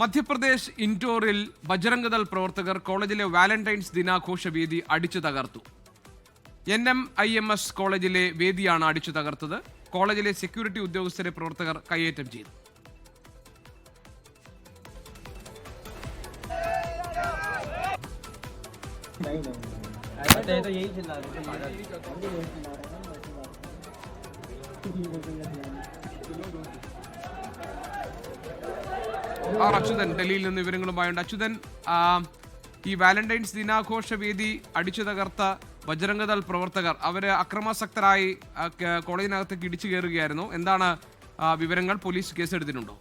മധ്യപ്രദേശ് ഇൻഡോറിൽ ബജ്രംഗദൾ പ്രവർത്തകർ കോളേജിലെ വാലന്റൈൻസ് ദിനാഘോഷ വേദി അടിച്ചു തകർത്തു. N M I M S കോളേജിലെ വേദിയാണ് അടിച്ചു തകർത്തത്. കോളേജിലെ സെക്യൂരിറ്റി ഉദ്യോഗസ്ഥരെ പ്രവർത്തകർ കയ്യേറ്റം ചെയ്തു. ആർ അച്യുതൻ ഡൽഹിയിൽ നിന്ന് വിവരങ്ങളുമായുണ്ട്. അച്യുതൻ ഈ വാലന്റൈൻസ് ദിനാഘോഷ വേദി അടിച്ചു തകർത്ത ബജരംഗദൾ പ്രവർത്തകർ അവർ അക്രമാസക്തരായി കോളേജിനകത്തേക്ക് ഇടിച്ചു കയറുകയായിരുന്നു. എന്താണ് വിവരങ്ങൾ പോലീസ് കേസെടുത്തിട്ടുണ്ടോ?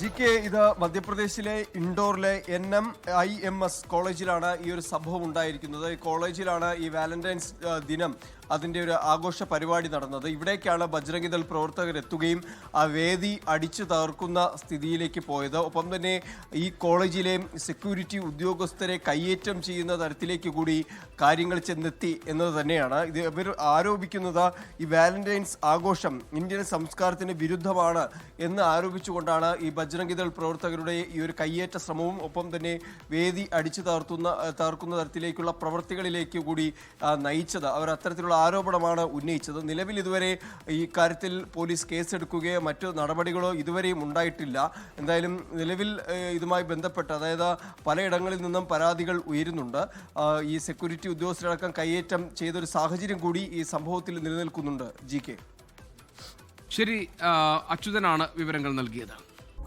ജി കെ ഇത് മധ്യപ്രദേശിലെ ഇൻഡോറിലെ N M I M S കോളേജിലാണ് ഈ ഒരു സംഭവം ഉണ്ടായിരിക്കുന്നത്. കോളേജിലാണ് ഈ വാലന്റൈൻസ് ദിനം അതിന്റെ ഒരു ആഘോഷ പരിപാടി നടന്നത്. ഇവിടേക്കാണ് ബജ്രംഗിദൾ പ്രവർത്തകർ എത്തുകയും ആ വേദി അടിച്ചു തകർക്കുന്ന സ്ഥിതിയിലേക്ക് പോയത്. ഒപ്പം തന്നെ ഈ കോളേജിലെ സെക്യൂരിറ്റി ഉദ്യോഗസ്ഥരെ കയ്യേറ്റം ചെയ്യുന്ന തരത്തിലേക്ക് കൂടി കാര്യങ്ങൾ ചെന്നെത്തി എന്നത് തന്നെയാണ്. ഇത് ഇവർ ആരോപിക്കുന്നത് ഈ വാലന്റൈൻസ് ആഘോഷം ഇന്ത്യൻ സംസ്കാരത്തിന് വിരുദ്ധമാണ് എന്ന് ആരോപിച്ചുകൊണ്ടാണ് ഈ ബജ്രംഗിദൾ പ്രവർത്തകരുടെ ഈ ഒരു കയ്യേറ്റ ശ്രമവും ഒപ്പം തന്നെ വേദി അടിച്ചു തകർത്തുന്ന തകർക്കുന്ന തരത്തിലേക്കുള്ള പ്രവർത്തികളിലേക്ക് കൂടി നയിച്ചത്. അവർ അത്തരത്തിലുള്ള ആരോപണമാണ് ഉന്നയിച്ചത്. നിലവിൽ ഇതുവരെ ഈ കാര്യത്തിൽ പോലീസ് കേസെടുക്കുകയോ മറ്റു നടപടികളോ ഇതുവരെയും ഉണ്ടായിട്ടില്ല. എന്തായാലും നിലവിൽ ഇതുമായി ബന്ധപ്പെട്ട് അതായത് പലയിടങ്ങളിൽ നിന്നും പരാതികൾ ഉയരുന്നുണ്ട്. ഈ സെക്യൂരിറ്റി ഉദ്യോഗസ്ഥരടക്കം കയ്യേറ്റം ചെയ്തൊരു സാഹചര്യം കൂടി ഈ സംഭവത്തിൽ നിലനിൽക്കുന്നുണ്ട്. G K. ശരി അച്യുതനാണ് വിവരങ്ങൾ നൽകിയത്.